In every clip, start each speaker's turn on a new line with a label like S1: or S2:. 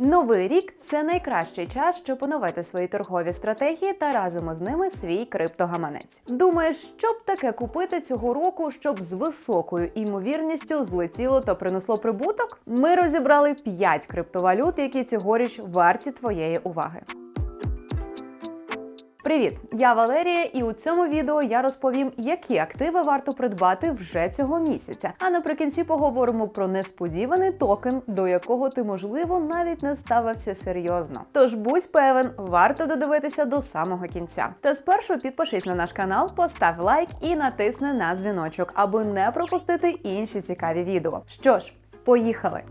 S1: Новий рік це найкращий час, щоб оновити свої торгові стратегії та разом із ними свій криптогаманець. Думаєш, що б таке купити цього року, щоб з високою імовірністю злетіло та принесло прибуток? Ми розібрали 5 криптовалют, які цьогоріч варті твоєї уваги. Привіт, я Валерія, і у цьому відео я розповім, які активи варто придбати вже цього місяця. А наприкінці поговоримо про несподіваний токен, до якого ти, можливо, навіть не ставився серйозно. Тож будь певен, варто додивитися до самого кінця. Та спершу підпишись на наш канал, постав лайк і натисни на дзвіночок, аби не пропустити інші цікаві відео. Що ж, поїхали!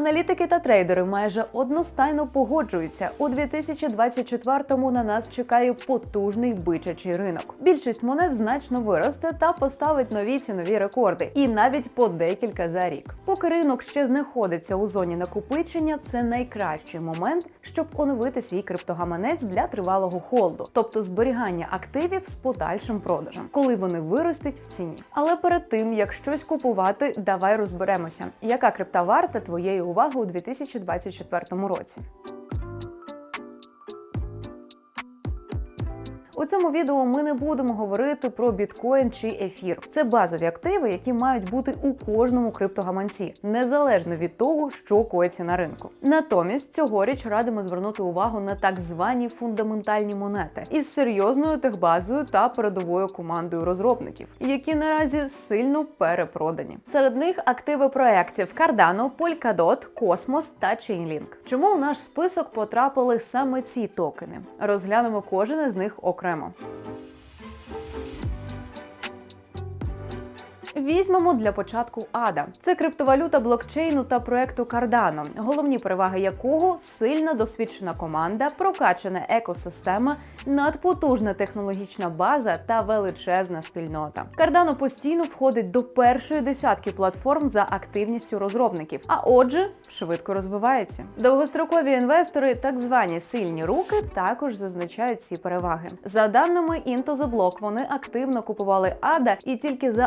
S1: Аналітики та трейдери майже одностайно погоджуються. У 2024-му на нас чекає потужний бичачий ринок. Більшість монет значно виросте та поставить нові цінові рекорди, і навіть по декілька за рік. Поки ринок ще знаходиться у зоні накопичення, це найкращий момент, щоб оновити свій криптогаманець для тривалого холду, тобто зберігання активів з подальшим продажем, коли вони виростуть в ціні. Але перед тим як щось купувати, давай розберемося, яка крипта варта твоєї уваги у 2024 році. У цьому відео ми не будемо говорити про біткоін чи ефір. Це базові активи, які мають бути у кожному криптогаманці, незалежно від того, що коїться на ринку. Натомість цьогоріч радимо звернути увагу на так звані фундаментальні монети із серйозною техбазою та передовою командою розробників, які наразі сильно перепродані. Серед них активи проєктів Cardano, Polkadot, Cosmos та Chainlink. Чому у наш список потрапили саме ці токени? Розглянемо кожен із них окремо окремо. Візьмемо для початку ADA. Це криптовалюта блокчейну та проекту Cardano, головні переваги якого сильна досвідчена команда, прокачана екосистема, надпотужна технологічна база та величезна спільнота. Cardano постійно входить до першої десятки платформ за активністю розробників, а отже, швидко розвивається. Довгострокові інвестори, так звані сильні руки, також зазначають ці переваги. За даними the вони активно купували ADA і тільки за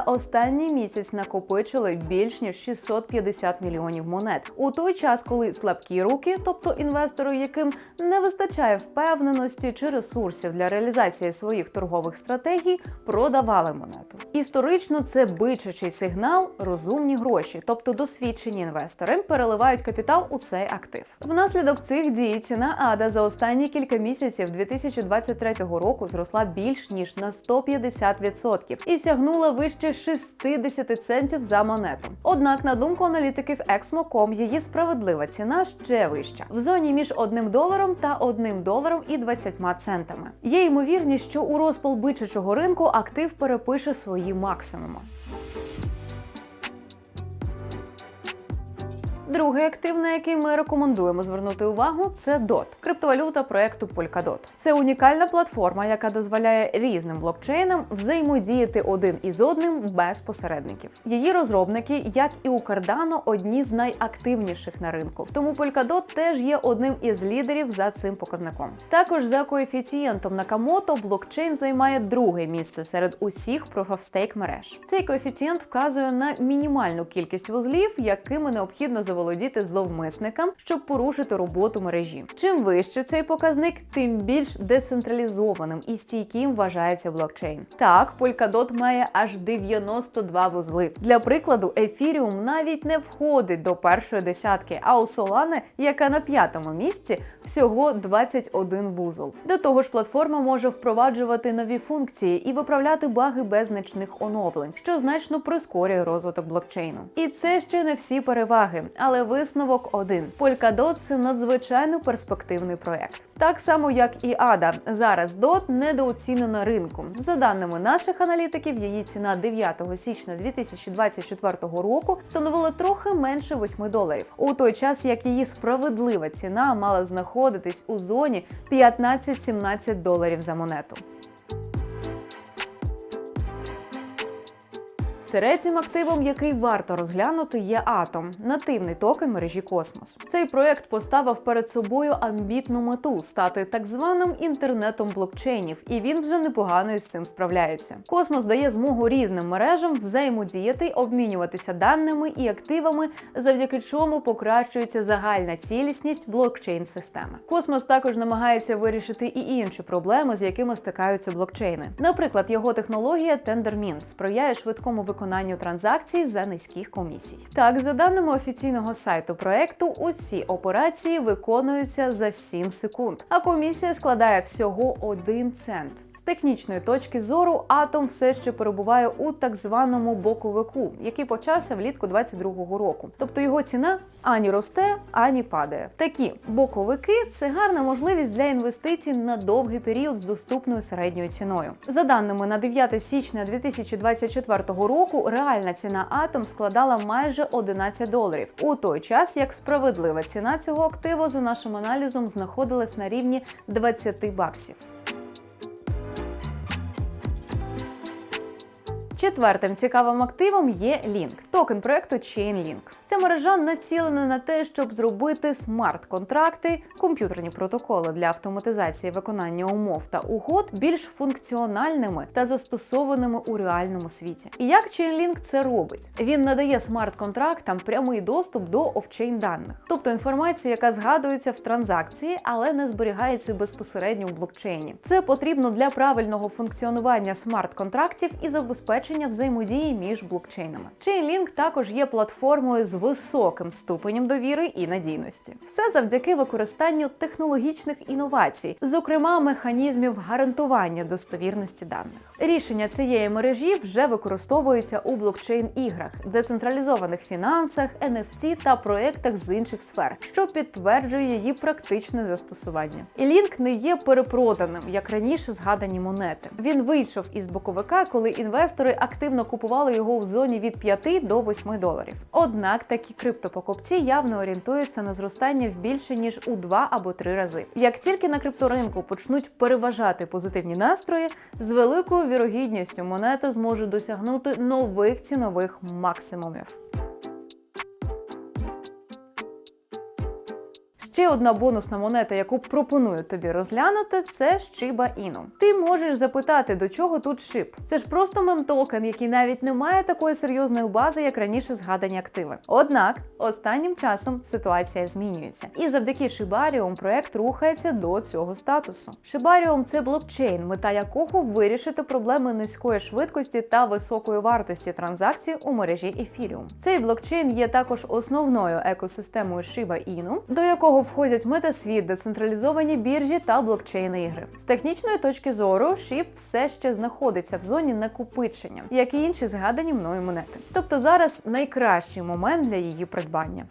S1: останній місяць накопичили більш ніж 650 мільйонів монет. У той час, коли слабкі руки, тобто інвестори, яким не вистачає впевненості чи ресурсів для реалізації своїх торгових стратегій, продавали монету. Історично це бичачий сигнал, розумні гроші, тобто досвідчені інвестори переливають капітал у цей актив. Внаслідок цих дій ціна ADA за останні кілька місяців 2023 року зросла більш ніж на 150% і сягнула вище 60 центів за монету. Однак, на думку аналітиків Exmo.com, її справедлива ціна ще вища в зоні між 1 доларом та 1 доларом і 20 центами. Є ймовірність, що у розпал бичачого ринку актив перепише свої максимуми. Другий актив, на який ми рекомендуємо звернути увагу, це DOT – криптовалюта проекту Polkadot. Це унікальна платформа, яка дозволяє різним блокчейнам взаємодіяти один із одним без посередників. Її розробники, як і у Cardano, одні з найактивніших на ринку. Тому Polkadot теж є одним із лідерів за цим показником. Також за коефіцієнтом Накамото блокчейн займає друге місце серед усіх Proof мереж. Цей коефіцієнт вказує на мінімальну кількість вузлів, якими необхідно заволодіти зловмисникам, щоб порушити роботу мережі. Чим вище цей показник, тим більш децентралізованим і стійким вважається блокчейн. Так, Polkadot має аж 92 вузли. Для прикладу, Ethereum навіть не входить до першої десятки, а у Solana, яка на п'ятому місці, всього 21 вузол. До того ж, платформа може впроваджувати нові функції і виправляти баги без значних оновлень, що значно прискорює розвиток блокчейну. І це ще не всі переваги, але висновок один: Polkadot – це надзвичайно перспективний проект. Так само, як і ADA, зараз DOT недооцінена ринку. За даними наших аналітиків, її ціна 9 січня 2024 року становила трохи менше 8 доларів, у той час як її справедлива ціна мала знаходитись у зоні 15-17 доларів за монету. Третім активом, який варто розглянути, є Атом, нативний токен мережі Космос. Цей проект поставив перед собою амбітну мету стати так званим інтернетом блокчейнів, і він вже непогано із цим справляється. Космос дає змогу різним мережам взаємодіяти, обмінюватися даними і активами, завдяки чому покращується загальна цілісність блокчейн системи. Космос також намагається вирішити і інші проблеми, з якими стикаються блокчейни. Наприклад, його технологія TenderMint сприяє швидкому виконанню транзакцій за низьких комісій. Так, за даними офіційного сайту проекту, усі операції виконуються за 7 секунд, а комісія складає всього 1 цент. З технічної точки зору атом все ще перебуває у так званому боковику, який почався влітку 22-го року. Тобто його ціна ані росте, ані падає. Такі боковики це гарна можливість для інвестицій на довгий період з доступною середньою ціною. За даними на 9 січня 2024 року, реальна ціна атом складала майже 11 доларів, у той час як справедлива ціна цього активу за нашим аналізом знаходилась на рівні 20 баксів. Четвертим цікавим активом є Link, токен проекту Chainlink. Ця мережа націлена на те, щоб зробити смарт-контракти, комп'ютерні протоколи для автоматизації виконання умов та угод більш функціональними та застосованими у реальному світі. І як Chainlink це робить? Він надає смарт-контрактам прямий доступ до офчейн даних, тобто інформація, яка згадується в транзакції, але не зберігається безпосередньо у блокчейні. Це потрібно для правильного функціонування смарт-контрактів і забезпечення взаємодії між блокчейнами. Chainlink також є платформою з високим ступенем довіри і надійності. Все завдяки використанню технологічних інновацій, зокрема механізмів гарантування достовірності даних. Рішення цієї мережі вже використовуються у блокчейн-іграх, децентралізованих фінансах, NFT та проектах з інших сфер, що підтверджує її практичне застосування. І лінк не є перепроданим, як раніше згадані монети. Він вийшов із боковика, коли інвестори активно купували його в зоні від 5 до 8 доларів. Однак такі криптопокупці явно орієнтуються на зростання в більше ніж у 2 або 3 рази. Як тільки на крипторинку почнуть переважати позитивні настрої, з великою вірогідністю монета зможе досягнути нових цінових максимумів. Ще одна бонусна монета, яку пропоную тобі розглянути, це Shiba Inu. Ти можеш запитати, до чого тут шип. Це ж просто мемтокен, який навіть не має такої серйозної бази, як раніше згадані активи. Однак останнім часом ситуація змінюється, і завдяки Shibarium проект рухається до цього статусу. Shibarium – це блокчейн, мета якого вирішити проблеми низької швидкості та високої вартості транзакцій у мережі Ethereum. Цей блокчейн є також основною екосистемою Shiba Inu, до якого входять метасвіт, децентралізовані біржі та блокчейн-ігри. З технічної точки зору, SHIB все ще знаходиться в зоні накопичення, як і інші згадані мною монети. Тобто зараз найкращий момент для її придбання.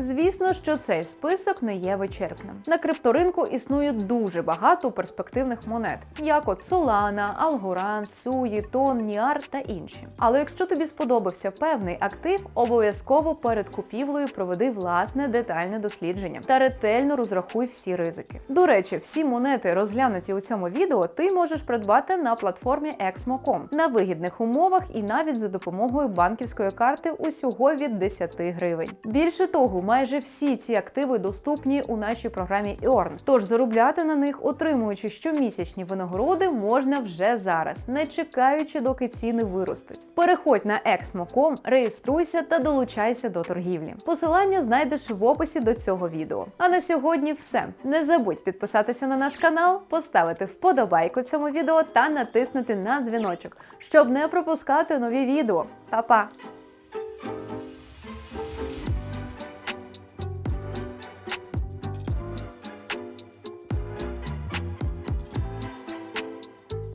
S1: Звісно, що цей список не є вичерпним. На крипторинку існує дуже багато перспективних монет, як от Solana, Algorand, Sui, Ton, Niar та інші. Але якщо тобі сподобався певний актив, обов'язково перед купівлею проведи власне детальне дослідження та ретельно розрахуй всі ризики. До речі, всі монети, розглянуті у цьому відео, ти можеш придбати на платформі Exmo.com на вигідних умовах і навіть за допомогою банківської карти усього від 10 гривень. Більше того, майже всі ці активи доступні у нашій програмі Earn. Тож заробляти на них, отримуючи щомісячні винагороди, можна вже зараз, не чекаючи, доки ціни виростуть. Переходь на Exmo.com, реєструйся та долучайся до торгівлі. Посилання знайдеш в описі до цього відео. А на сьогодні все. Не забудь підписатися на наш канал, поставити вподобайку цьому відео та натиснути на дзвіночок, щоб не пропускати нові відео. Па-па!